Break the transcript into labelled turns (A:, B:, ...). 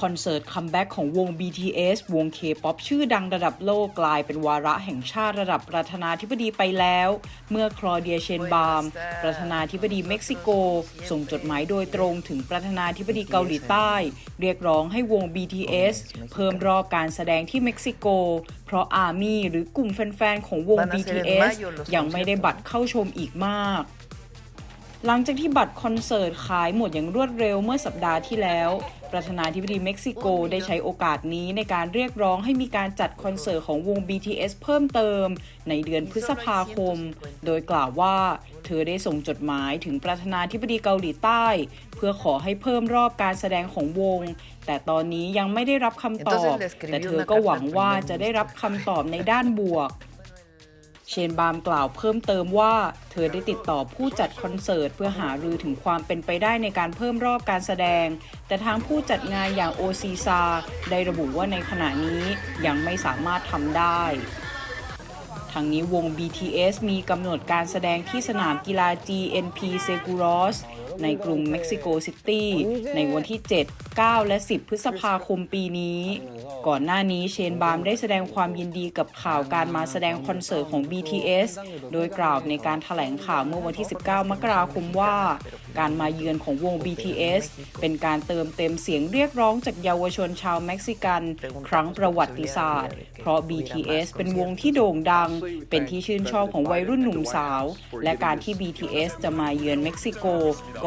A: คอนเสิร์ตคัมแบ็กของวง BTS วง K-POP ชื่อดังระดับโลกกลายเป็นวาระแห่งชาติระดับประธานาธิบดีไปแล้ว เมื่อคลอเดียเชนบาร์มประธานาธิบดีเม็กซิโก ส่งจดหมายโดยตรงถึงประธานาธิบดีเกาหลีใต้ เรียกร้องให้วง BTS เพิ่มรอบการแสดงที่เม็กซิโก เพราะอาร์มี่หรือกลุ่มแฟนๆของวง BTS ยังไม่ได้บัตรเข้าชมอีกมาก หลังจากที่บัตรคอนเสิร์ตขายหมดอย่างรวดเร็วเมื่อสัปดาห์ที่แล้ว ประธานาธิบดีเม็กซิโกได้ใช้โอกาสนี้ในการเรียกร้องให้มีการจัดคอนเสิร์ตของวง BTS เพิ่มเติม ในเดือนพฤษภาคม โดยกล่าวว่า เธอได้ส่งจดหมายถึงประธานาธิบดีเกาหลีใต้ เพื่อขอให้เพิ่มรอบการแสดงของวง แต่ตอนนี้ยังไม่ได้รับคำตอบ แต่เธอก็หวังว่าจะได้รับคำตอบในด้านบวก เชนบามกล่าวเพิ่มเติมว่า เธอได้ติดต่อผู้จัดคอนเสิร์ต เพื่อหารือถึงความเป็นไปได้ในการเพิ่มรอบการแสดง แต่ทางผู้จัดงานอย่างโอซีซาได้ระบุว่าในขณะนี้ยังไม่สามารถทำได้ทางนี้วง BTS มีกำหนดการแสดงที่สนามกีฬา GNP Seguros ในกรุงเม็กซิโกซิตี้ในวันที่ 7 9 และ 10 พฤษภาคมปีนี้ ก่อนหน้านี้เชนบาร์มได้แสดงความยินดีกับข่าวการมาแสดงคอนเสิร์ตของ BTS โดยกล่าวในการถแถลงข่าวเมื่อวันที่ 19 มกราคมว่า การมาเยือนของวง BTS เป็นการเติมเต็มเสียงเรียกร้องจากเยาวชนชาวเม็กซิกัน ครั้งประวัติศาสตร์ เพราะ BTS เป็นวงที่โด่งดัง เป็นที่ชื่นชอบของวัยรุ่นหนุ่มสาว และการที่ BTS จะมาเยือนเม็กซิโก ก